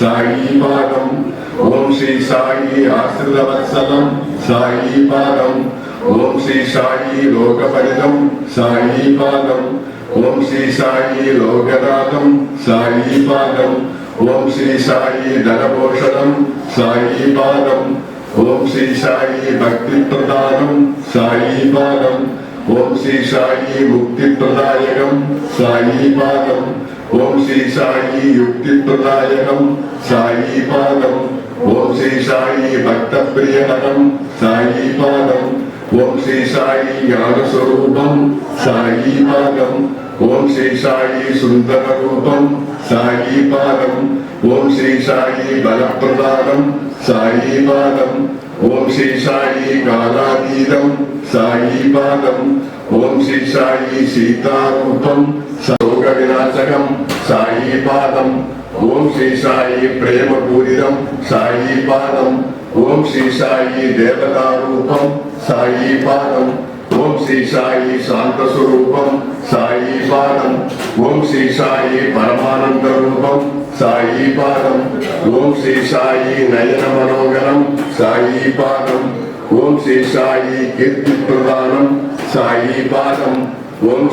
சாயிபாதம் ஓம் ஸ்ரீ சாயி ஆசிரவத்சலம் சாயிபாதம் ஓம் ஸ்ரீ சாயி லோகபரிதம் சாயிபாதம் ஓம் ஸ்ரீ சாயி லோகநாதம் சாயிபாதம் ஓம் ஸ்ரீ சாயி தனபோஷணம் சாயி பாதம். ஓம் ஸ்ரீ சாயி பக்தி பிரதானம் சாயி பாதம். ஓம் ஸ்ரீ சாயி முக்தி பிரதாயகம் சாயி பாதம். ஓம் ஸ்ரீ சாயி யுக்தி பிரதாயகம் சாயி பாதம். ஓம் ஸ்ரீ சாயி பக்த பிரியகரம் சாயி பாதம். ஓம் ஸ்ரீ சாயி ஞானஸ்வரூபம் சாயி பாதம். ஓம் ஸ்ரீ சாயி சுந்தர ரூபம் சாயி பாதம் ஓம் ஸ்ரீ சாயி பலப்பிரதானம். சாயி பாதம் ஓம் ஸ்ரீ சாயி காலாதீதம். சாயி பாதம் ஓம் ஸ்ரீ சாயி சீதாரூபம். சோக விநாசகம் சாயி பாதம் ஓம் ஸ்ரீ சாயி பிரேம பூரிதம் சாயி பாதம் ஓம் ஸ்ரீ சாயி தேவதாரூபம். சாயி பாதம் ఓం శ్రీ సాయి దేవతారూపం సాయి పాదం ఓం శ్రీ సాయి శాంత స్వరూపం సాయి పాదం ఓం శ్రీ సాయి పరమానంద రూపం సాయి పాదం ఓం శ్రీ సాయి నయన మనోగరం సాయి పాదం ఓం శ్రీ సాయి కీర్తి ప్రదానం సాయి పాదం ఓం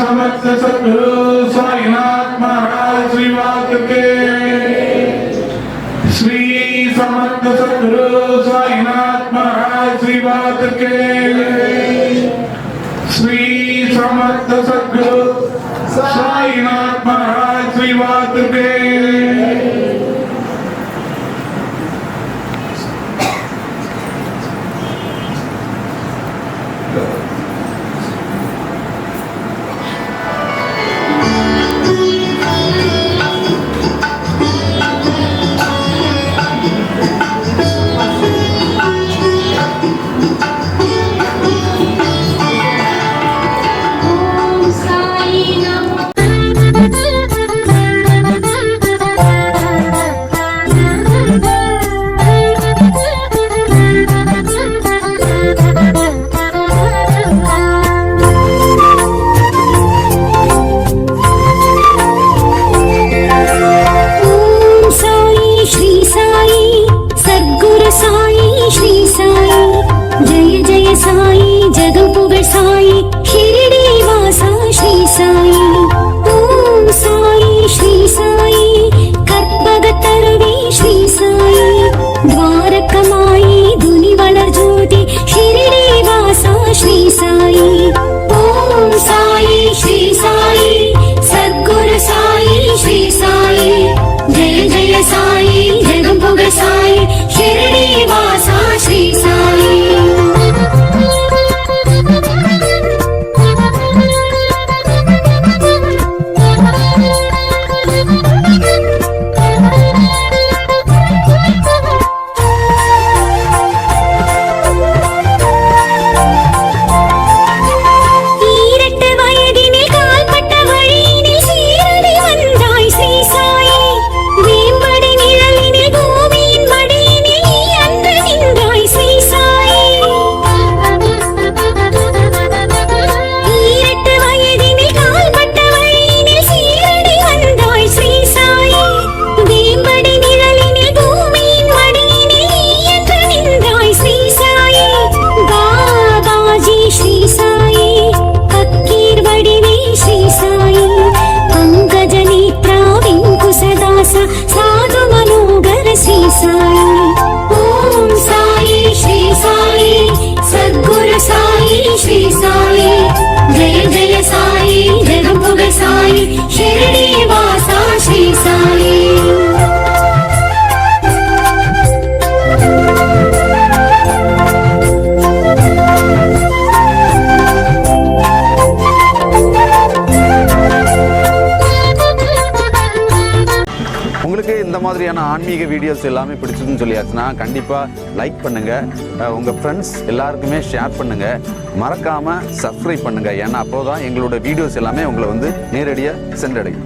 समस्त सदगुरु स्वामीनाथ महाराज श्री वासुके श्री समर्थ सदगुरु स्वामीनाथ महाराज श्री वासुके श्री समर्थ सदगुरु स्वामीनाथ महाराज श्री वासुके உங்களுக்கு இந்த மாதிரியான ஆன்மீக வீடியோஸ் எல்லாமே பிடிச்சிருக்குன்னு சொல்லியாச்சுன்னா கண்டிப்பாக லைக் பண்ணுங்கள் உங்கள் ஃப்ரெண்ட்ஸ் எல்லாருக்குமே ஷேர் பண்ணுங்கள் மறக்காமல் சப்ஸ்கிரைப் பண்ணுங்கள் ஏன்னா அப்போ தான் எங்களோட வீடியோஸ் எல்லாமே உங்களை வந்து நேரடியாக சென்றடையும்.